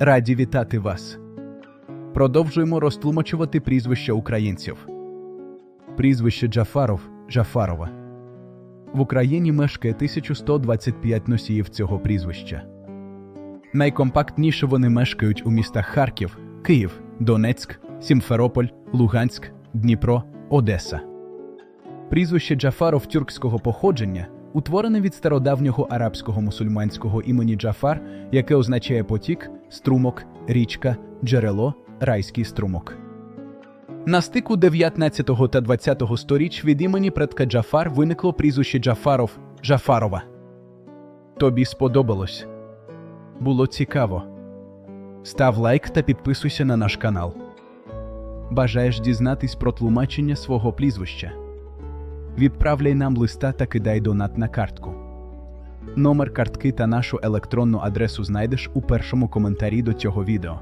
Раді вітати вас. Продовжуємо розтлумачувати прізвища українців. Прізвище Джафаров Джафарова. В Україні мешкає 1125 носіїв цього прізвища. Найкомпактніше вони мешкають у містах Харків, Київ, Донецьк, Сімферополь, Луганськ, Дніпро, Одеса. Прізвище Джафаров тюркського походження утворене від стародавнього арабського мусульманського імені Джафар, яке означає потік, струмок, річка, джерело, райський струмок. На стику 19 та 20 сторіч від імені предка Джафар виникло прізвище Джафаров Джафарова. Тобі сподобалось? Було цікаво. Став лайк та підписуйся на наш канал. Бажаєш дізнатись про тлумачення свого прізвища? Відправляй нам листа та кидай донат на картку. Номер картки та нашу електронну адресу знайдеш у першому коментарі до цього відео.